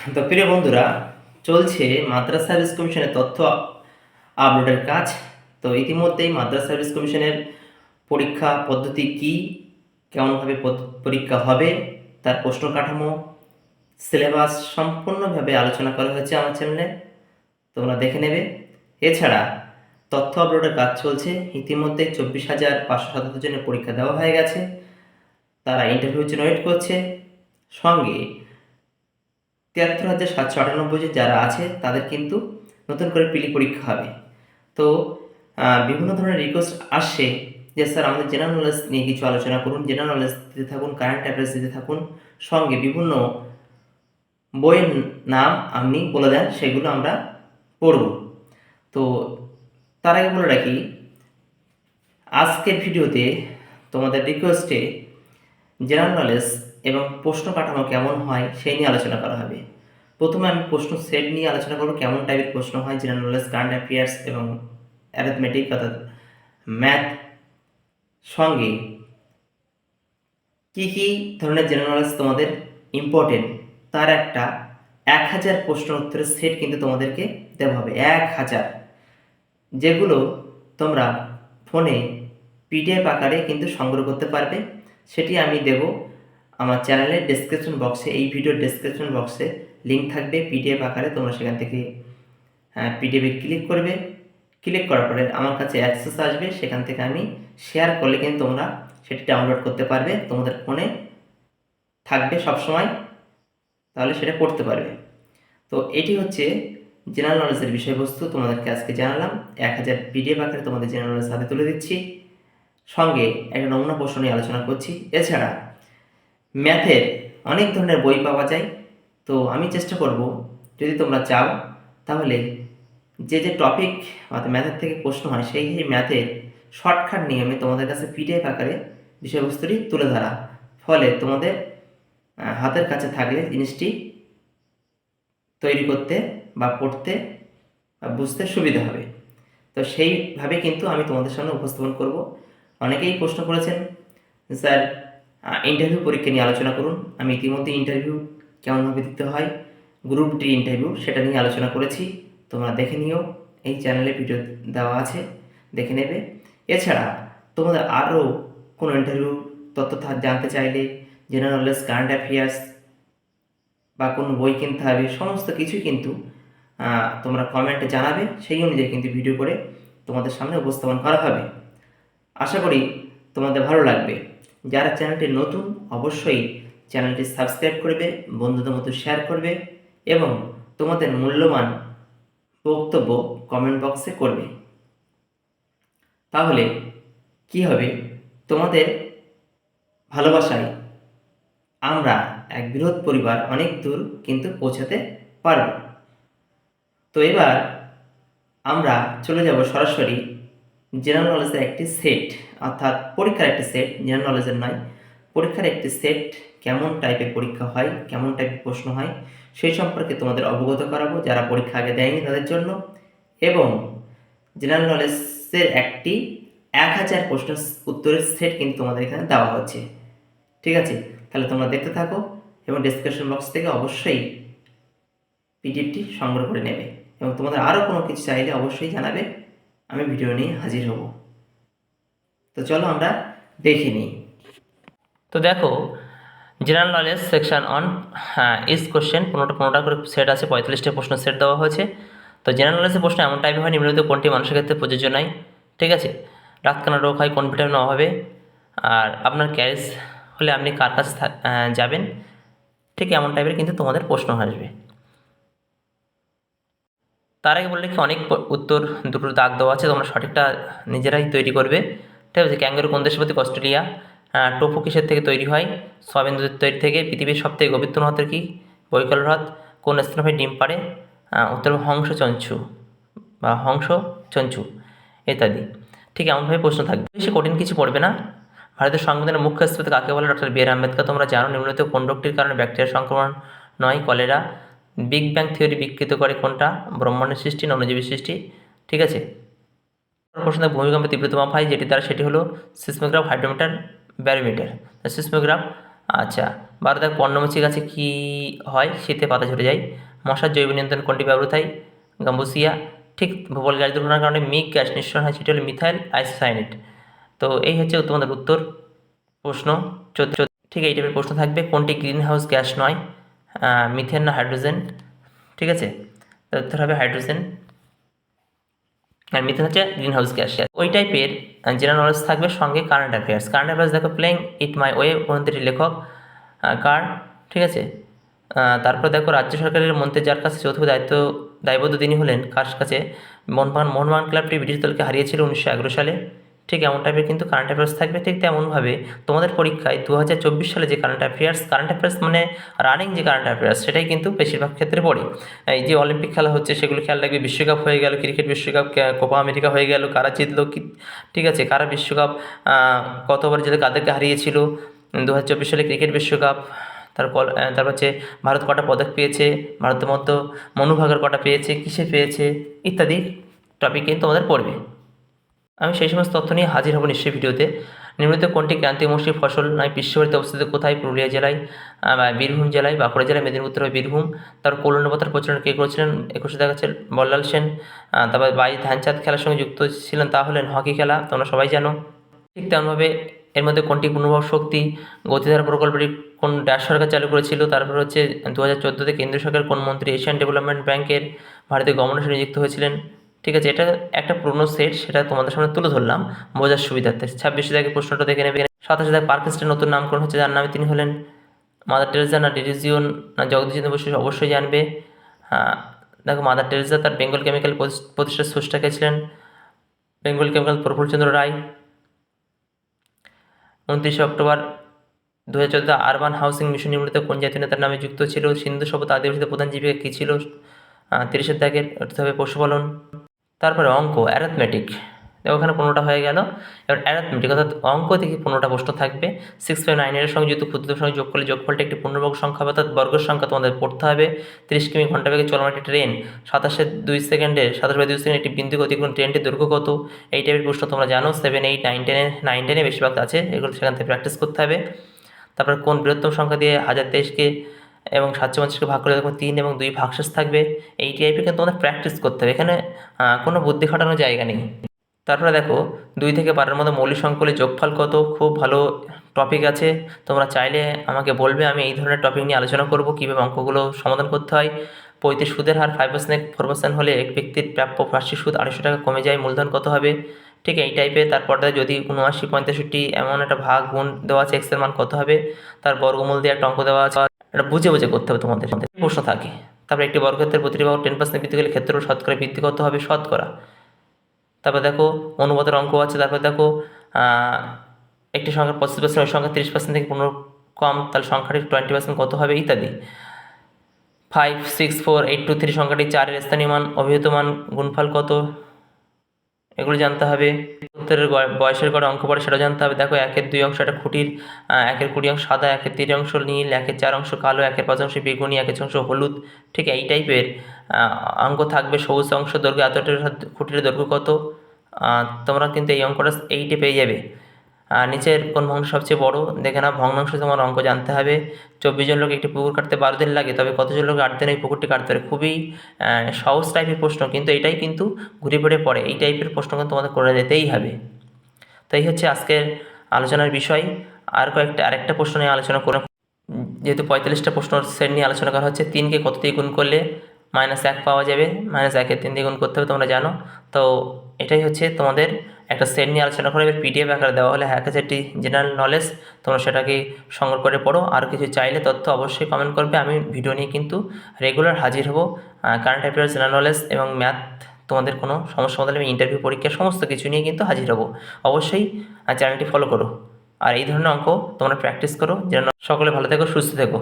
তো প্রিয় বন্ধুরা, চলছে মাদ্রাসা সার্ভিস কমিশনের তথ্য আপলোডের কাজ। তো ইতিমধ্যেই মাদ্রাস সার্ভিস কমিশনের পরীক্ষা পদ্ধতি কি, কেমনভাবে পরীক্ষা হবে, তার প্রশ্ন কাঠামো, সিলেবাস সম্পূর্ণভাবে আলোচনা করা হয়েছে আমার চ্যানেলে তোমরা দেখে নেবে। এছাড়া তথ্য আপলোডের কাজ চলছে, ইতিমধ্যে চব্বিশ হাজার পাঁচশো সাতাত্তর জনের পরীক্ষা দেওয়া হয়ে গেছে, তারা ইন্টারভিউর জন্য ওয়েট করছে। সঙ্গে তিয়াত্তর হাজার সাতশো আটানব্বই যারা আছে, তাদের কিন্তু নতুন করে পিলি পরীক্ষা হবে। তো বিভিন্ন ধরনের রিকোয়েস্ট আসে যে, স্যার, আমাদের জেনারেল নলেজ নিয়ে কিছু আলোচনা করুন জেনারেল নলেজ দিতে থাকুন কারেন্ট অ্যাফেয়ার্স দিতে থাকুন, সঙ্গে বিভিন্ন বইয়ের নাম আপনি বলে দেন, সেগুলো আমরা পড়ব। তো, তার আগে বলে রাখি, আজকের ভিডিওতে তোমাদের রিকোয়েস্টে জেনারেল নলেজ এবং প্রশ্ন কাঠামো কেমন হয় সেই নিয়ে আলোচনা করা হবে। প্রথমে আমি প্রশ্ন সেট নিয়ে আলোচনা করব, কেমন টাইপের প্রশ্ন হয় জেনারেল নলেজ কারেন্ট অ্যাফেয়ার্স এবং অ্যারিথমেটিক অর্থাৎ ম্যাথ সঙ্গে কী কী ধরনের জেনারেল নলেজ তোমাদের ইম্পর্টেন্ট তার একটা এক হাজার প্রশ্ন উত্তরের সেট কিন্তু তোমাদেরকে দেওয়া হবে। এক হাজার, যেগুলো তোমরা ফোনে পিডিএফ আকারে কিন্তু সংগ্রহ করতে পারবে, সেটি আমি দেব আমার চ্যানেলের ডেসক্রিপশন বক্সে এই ভিডিওর ডেসক্রিপশন বক্সে লিঙ্ক থাকবে পিডিএফ আকারে, তোমরা সেখান থেকে হ্যাঁ পিডিএফে ক্লিক করবে। ক্লিক করার পরে আমার কাছে অ্যাক্সেস আসবে, সেখান থেকে আমি শেয়ার করলে কিন্তু তোমরা সেটি ডাউনলোড করতে পারবে, তোমাদের ফোনে থাকবে সবসময়, তাহলে সেটা পড়তে পারবে। তো এটি হচ্ছে জেনারেল নলেজের বিষয়বস্তু, তোমাদেরকে আজকে জানালাম। এক হাজার পিডিএফ আকারে তোমাদের জেনারেল নলেজ হাতে তুলে দিচ্ছি। সঙ্গে একটা নমুনা প্রশ্ন নিয়ে আলোচনা করছি। এছাড়া ম্যাথের অনেক ধরনের বই পাওয়া যায়। তো আমি চেষ্টা করব, যদি তোমরা চাও, তাহলে যে যে টপিক অর্থাৎ ম্যাথের থেকে প্রশ্ন হয়, সেই সেই ম্যাথের শর্টকাট নিয়মে তোমাদের কাছে পিডিএফ আকারে বিষয়বস্তুটি তুলে ধরা। ফলে তোমাদের হাতের কাছে থাকলে জিনিসটি তৈরি করতে বা পড়তে বা বুঝতে সুবিধা হবে। তো সেইভাবে কিন্তু আমি তোমাদের সামনে উপস্থাপন করব। অনেকেই প্রশ্ন করেছেন, স্যার ইন্টারভিউ পরীক্ষা নিয়ে আলোচনা করুন। আমি ইতিমধ্যে ইন্টারভিউ কেমনভাবে দিতে হয় গ্রুপ ডি ইন্টারভিউ সেটা নিয়ে আলোচনা করেছি। তোমরা দেখে নিও, এই চ্যানেলে ভিডিও দেওয়া আছে, দেখে নেবে। এছাড়া তোমাদের আরও কোনো ইন্টারভিউ তথ্য জানতে চাইলে জেনারেল নলেজ কারেন্ট অ্যাফেয়ার্স বা কোনো বই কিনতে হবে, সমস্ত কিছুই কিন্তু তোমরা কমেন্টে জানাবে। সেই অনুযায়ী কিন্তু ভিডিও করে তোমাদের সামনে উপস্থাপন করা হবে। আশা করি তোমাদের ভালো লাগবে। যারা চ্যানেলটি নতুন, অবশ্যই চ্যানেলটি সাবস্ক্রাইব করবে, বন্ধুদের মতো শেয়ার করবে এবং তোমাদের মূল্যবান বক্তব্য কমেন্ট বক্সে করবে। তাহলে কি হবে? তোমাদের ভালোবাসায় আমরা এক বৃহৎ পরিবার, অনেক দূর কিন্তু পৌঁছাতে পারব। তো এবার আমরা চলে যাব সরাসরি জেনারেল নলেজের একটি সেট অর্থাৎ পরীক্ষার একটি সেট জেনারেল নলেজের নয়। পরীক্ষার একটি সেট কেমন টাইপের পরীক্ষা হয়, কেমন টাইপের প্রশ্ন হয়, সেই সম্পর্কে তোমাদের অবগত করাবো যারা পরীক্ষা আগে দেয়নি তাদের জন্য। এবং জেনারেল নলেজের একটি এক হাজার প্রশ্ন উত্তরের সেট কিন্তু তোমাদের এখানে দেওয়া হচ্ছে। ঠিক আছে? তাহলে তোমরা দেখতে থাকো এবং ডিসক্রিপশন বক্স থেকে অবশ্যই পিডিএফটি সংগ্রহ করে নেবে। এবং তোমাদের আরও কোনো কিছু চাইলে অবশ্যই জানাবে। আমি ভিডিও নিয়ে হাজির হব। তো চলো আমরা দেখে নিই। তো দেখো জেনারেল নলেজ সেকশন অন হ্যাঁ ইস কোশ্চেন পনেরোটা পনেরোটা করে সেট আছে, পঁয়তাল্লিশটা প্রশ্ন সেট দেওয়া হয়েছে। তো জেনারেল নলেজের প্রশ্ন এমন টাইপের হয়, নিম্নলিখিত কোনটি মানুষের ক্ষেত্রে প্রযোজ্য নাই, ঠিক আছে? রাতকানা রোগ হয়, কোন ভিটামিন অভাবে আর আপনার ক্যারিস হলে আপনি কার কাছে যাবেন? ঠিক এমন টাইপের কিন্তু তোমাদের প্রশ্ন আসবে। তার আগে বললে কি অনেক উত্তর দুটো দাগ দেওয়া আছে, তোমরা সঠিকটা নিজেরাই তৈরি করবে। ঠিক আছে, ক্যাঙ্গারু কোন দেশের প্রতি অস্ট্রেলিয়া? টোফু কিসের থেকে তৈরি হয়? সয়াবিন দুধের তৈরি থেকে পৃথিবীর সবথেকে গভীরতম হ্রদ কি? বৈকল হ্রদ, কোন স্তনভাই ডিম পাড়ে? উত্তর হংস চঞ্চু বা হংস চঞ্চু, ইত্যাদি। ঠিক এমনভাবে প্রশ্ন থাকবে। বেশি কঠিন কিছু পড়বে না। ভারতের সংবিধানের মুখ্য স্থপতি কাকে বলে? ডক্টর বি আর আম্বেদকর, তোমরা জানো, নিম্নলিখিত কোন রোগটির কারণে ব্যাকটেরিয়া সংক্রমণ নয়, কলেরা বিগ ব্যাং থিওরি বিকৃত করে কোনটা? ব্রহ্মাণ্ডের সৃষ্টি না অণুজীবের সৃষ্টি, ঠিক আছে? প্রশ্ন ভূমিকম্পের তীব্রতা মাপ হয় যেটি দ্বারা সেটি হলো সিসমোগ্রাফ হাইড্রোমিটার ব্যারোমিটার। সিসমোগ্রাফ আচ্ছা বারো দেখ পর্ণমোচী গাছে কী হয়? শীতে পাতা ঝরে যায়। মশার জৈব নিয়ন্ত্রণ কোনটি ব্যবহৃত হয়? গাম্বুসিয়া, ঠিক ভূগোল গ্যাস দুর্ঘটনার কারণে মিক গ্যাস নিঃসরণ হয়, সেটি হলো মিথাইল আইসোসাইনেট তো এই হচ্ছে তোমাদের উত্তর প্রশ্ন, চোদ্দ ঠিক এই টাইপের প্রশ্ন থাকবে, কোনটি গ্রিন হাউস গ্যাস নয়? মিথেন না হাইড্রোজেন, ঠিক আছে? উত্তর হবে হাইড্রোজেন। আর মিথেন হচ্ছে গ্রিন হাউস গ্যাস। ওই টাইপের জেনারেল নলেজ থাকবে সঙ্গে কারেন্ট অ্যাফেয়ার্স কারেন্ট অ্যাফেয়ার্স দেখো প্লেইং ইট মাই ওয়ে গ্রন্থটির লেখক কার, ঠিক আছে? তারপর দেখো রাজ্য সরকারের মন্ত্রী যার কাছে চৌথ দায়িত্ব, দায়বদ্ধ তিনি হলেন, কার কাছে? মোহনবাগান মোহনবাগান ক্লাবটি ব্রিটিশ দলকে হারিয়েছিল উনিশশো এগারো সালে। ঠিক এমন টাইপের কিন্তু কারেন্ট অ্যাফেয়ার্স থাকবে ঠিক তেমনভাবে তোমাদের পরীক্ষায় দু হাজার চব্বিশ সালে যে কারেন্ট অ্যাফেয়ার্স কারেন্ট অ্যাফেয়ার্স মানে রানিং যে কারেন্ট অ্যাফেয়ার্স সেটাই কিন্তু বেশিরভাগ ক্ষেত্রে পড়ে। এই যে অলিম্পিক খেলা হচ্ছে সেগুলো খেয়াল রাখবে, বিশ্বকাপ হয়ে গেল ক্রিকেট বিশ্বকাপ কোপা আমেরিকা হয়ে গেল, কারা জিতলো ঠিক আছে, কারা বিশ্বকাপ কতবার জিতে, কাদেরকে হারিয়েছিল দু হাজার চব্বিশ সালে ক্রিকেট বিশ্বকাপ, তারপর তারপর হচ্ছে ভারত কটা পদক পেয়েছে ভারতের মতো মনুভাগর কটা পেয়েছে, কিসে পেয়েছে, ইত্যাদি টপিক কিন্তু তোমাদের পড়বে। আমি সেই সমস্ত তথ্য নিয়ে হাজির হব নিশ্চয়ই ভিডিওতে। নিম্নলিখিত কোনটি ক্রান্তিমোষী ফসল নয় বিশ্বভারতীতে অবস্থিত কোথায়? পুরুলিয়া জেলায় বীরভূম জেলায়, বাঁকুড়া জেলায়, মেদিনীপুর বীরভূম। তার কৌলন্যপতার প্রচলন কে করেছিলেন? একুশে দেখাচ্ছে বল্লাল সেন। তারপর বাই ধ্যানচাঁদ খেলার সঙ্গে যুক্ত ছিলেন তা হলেন হকি খেলা। তোমরা সবাই জানো। ঠিক তেমনভাবে এর মধ্যে কোনটি পুনর্ভব শক্তি? গতিধারা প্রকল্পটি কোন ড্যাশ সরকার চালু করেছিল? তারপর হচ্ছে দু হাজার চোদ্দোতে কেন্দ্রীয় সরকার কোন মন্ত্রী এশিয়ান ডেভেলপমেন্ট ব্যাংকের ভারতীয় গভর্নর নিযুক্ত হয়েছিলেন? ঠিক আছে, এটা একটা পুরনো সেট সেটা তোমাদের সামনে তুলে ধরলাম। বোঝার সুবিধার্থে। ছাব্বিশে থেকে প্রশ্নটা দেখে নেবে। সাতাশে থেকে পার্কেস্টের নতুন নামকরণ হচ্ছে, যার নামে তিনি হলেন মাদার টেরেসা না ডিরিজিওন না জগদীশ বসু অবশ্যই জানবে। দেখো, মাদার টেরেসা তার বেঙ্গল কেমিক্যাল প্রতিষ্ঠার স্রষ্টাকে ছিলেন। বেঙ্গল কেমিক্যাল প্রফুল্লচন্দ্র রায়। উনত্রিশে অক্টোবর দু হাজার চোদ্দ আরবান হাউসিং মিশন নির্মিত কোন জাতীয় নেতার নামে যুক্ত ছিল? সিন্ধু সভ্যতা আদিবাসীদের প্রধান জীবিকা কী ছিল? তিরিশের দাগের অর্থাৎ পশুপালন। তারপরে অঙ্ক অ্যারাথমেটিক ওখানে পনেরোটা হয়ে গেল। এবার অ্যারাথমেটিক অর্থাৎ অঙ্ক থেকে পনেরোটা প্রশ্ন থাকবে। সিক্স ফাইভ নাইনের সঙ্গে যুক্ত ক্ষুদ্র সঙ্গে যোগ করলে যোগফলটা একটি পূর্ণবর্গ সংখ্যা অর্থাৎ বর্গের সংখ্যা তোমাদের পড়তে হবে। তিরিশ কিমি ঘণ্টা বেগে চলমান একটি ট্রেন সাতাশে দুই সেকেন্ডে, সাতাশ বাই দুই সেকেন্ডে একটি বিন্দু অতিক্রম ট্রেনটির দৈর্ঘ্য কত? এই টাইপের প্রশ্ন তোমরা জানো। সেভেন এইট নাইন টেনে নাইন টেনে বেশিরভাগ আছে। এগুলো সেখান থেকে প্র্যাকটিস করতে হবে। তারপর কোন বৃহত্তম সংখ্যা দিয়ে হাজার তেইশকে এবং সাতশো পঞ্চাশকে ভাগ করে দেখো তিন এবং দুই ভাগশেষ থাকবে। এই টাইপের কিন্তু তোমাদের প্র্যাকটিস করতে হবে। এখানে কোনো বুদ্ধি খাটানোর জায়গা নেই। তারপরে দেখো, দুই থেকে বারের মধ্যে মৌলিক সংকুলে যোগফল কত? খুব ভালো টপিক আছে। তোমরা চাইলে আমাকে বলবে, আমি এই ধরনের টপিক নিয়ে আলোচনা করব, কীভাবে অঙ্কগুলো সমাধান করতে হয়। পঁয়ত্রিশ সুদের হার ফাইভ পার্সেন্ট ফোর পার্সেন্ট হলে এক ব্যক্তির প্রাপ্য বার্ষিক সুদ আড়াইশো টাকা কমে যায়, মূলধন কত হবে? ঠিক এই টাইপের তারপরে যদি উনআশি পঁয়তাশিটি এমন একটা ভাগ, গুণ দেওয়া আছে এক্সের মান কত হবে? তার বর্গমূল দিয়ে একটা অঙ্ক দেওয়া আছে। এটা বুঝে বুঝে করতে হবে তোমাদের। প্রশ্ন থাকে। তারপরে একটি বর্গক্ষেত্রের প্রতিটি বাহু টেন পার্সেন্ট বৃদ্ধি করলে ক্ষেত্র শতকরা বৃদ্ধি কত হবে শতকরা। তারপর দেখো অনুপাতের অঙ্ক আছে, তারপর দেখো একটি সংখ্যার পঁচিশ পার্সেন্ট ওই সংখ্যা তিরিশ পার্সেন্ট থেকে পনেরো কম, তাহলে সংখ্যাটি টোয়েন্টি পার্সেন্ট কত হবে, ইত্যাদি। Five six four eight two three সংখ্যাটি চারের স্থানীয় মান, অভিহিত মান, গুণফল কত? এগুলো জানতে হবে। উত্তরের বয়সের গড়ে অঙ্ক পড়ে সেটা জানতে হবে। দেখো একের দুই অংশ একটা খুঁটির একের কুড়ি অংশ সাদা, একের তিন অংশ নীল, একের চার অংশ কালো, একের পাঁচ অংশ বেগুনি, একের অংশ হলুদ। ঠিক এই টাইপের অঙ্ক থাকবে। সবুজ অংশ দৈর্ঘ্য এতটার খুঁটির দৈর্ঘ্য কত? তোমরা কিন্তু এই অঙ্কটা এইটে পেয়ে যাবে। নিচের কোন ভগ্নাংশ সবচেয়ে বড়? দেখে না ভগ্নাংশ তোমার অঙ্ক জানতে হবে। চব্বিশ জন লোক একটি পুকুর কাটতে বারো দিন লাগে, তবে কতজন লোক আট দিন এই পুকুরটি কাটতে পারে? খুবই সহজ টাইপের প্রশ্ন, কিন্তু এটাই কিন্তু ঘুরে ফিরে পড়ে। এই টাইপের প্রশ্ন কিন্তু তোমাদের করে যেতেই হবে। তো এই হচ্ছে আজকের আলোচনার বিষয়। আর কয়েকটা, আরেকটা প্রশ্ন নিয়ে আলোচনা করে যেহেতু পঁয়তাল্লিশটা প্রশ্ন সেট নিয়ে আলোচনা করা হচ্ছে, তিনকে কত দিয়ে গুণ করলে মাইনাস এক পাওয়া যাবে? মাইনাস একের তিন দিয়ে গুণ করতে হবে, তোমরা জানো। তো এটাই হচ্ছে তোমাদের একটা সেট নিয়ে আলোচনা করে এবার পিডিএফ আকারে দেওয়া হলে হ্যাঁ একটি জেনারেল নলেজ তোমরা সেটাকে সংগ্রহ করে পড়ো। আর কিছু চাইলে তথ্য অবশ্যই কমেন্ট করবে। আমি ভিডিও নিয়ে কিন্তু রেগুলার হাজির হব। কারেন্ট অ্যাফেয়ার্স জেনারেল নলেজ এবং ম্যাথ তোমাদের কোনো সমস্যা সমাধান এবং ইন্টারভিউ পরীক্ষা, সমস্ত কিছু নিয়ে কিন্তু হাজির হব। অবশ্যই চ্যানেলটি ফলো করো। আর এই ধরনের অঙ্ক তোমরা প্র্যাকটিস করো। যেন সকলে ভালো থেকো, সুস্থ থেকো।